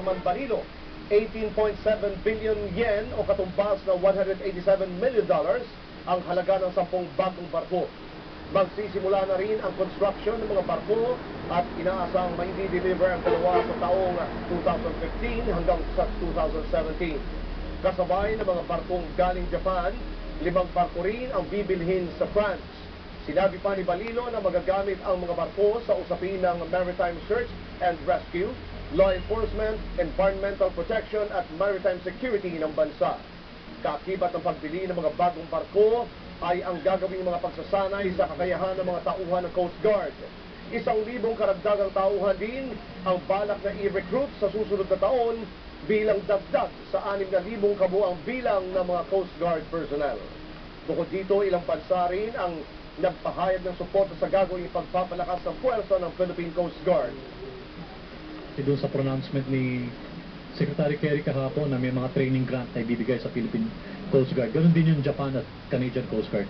Chairman Barilo. 18.7 billion yen o katumbas na 187 million dollars ang halaga ng 10 bagong barko. Magsisimula na rin ang construction ng mga barko at inaasang may deliver ang dalawa sa taong 2015 hanggang sa 2017. Kasabay ng mga barkong galing Japan, limang barko rin ang bibilhin sa France. Sinabi pa ni Balilo na magagamit ang mga barko sa usapin ng maritime search and rescue, law enforcement, environmental protection at maritime security ng bansa. Kaakibat ng pagbili ng mga bagong barko ay ang gagawing mga pagsasanay sa kakayahan ng mga tauhan ng Coast Guard. Isang libong karagdagang tauhan din ang balak na i-recruit sa susunod na taon bilang dagdag sa anim na libong kabuang bilang ng mga Coast Guard personnel. Bukod dito, ilang bansa rin ang nagpahayag ng suporta sa gagawing pagpapalakas ng puwersa ng Philippine Coast Guard. Kasi doon sa pronouncement ni Secretary Kerry kahapon na may mga training grant na ibibigay sa Philippine Coast Guard. Ganon din yung Japan at Canadian Coast Guard.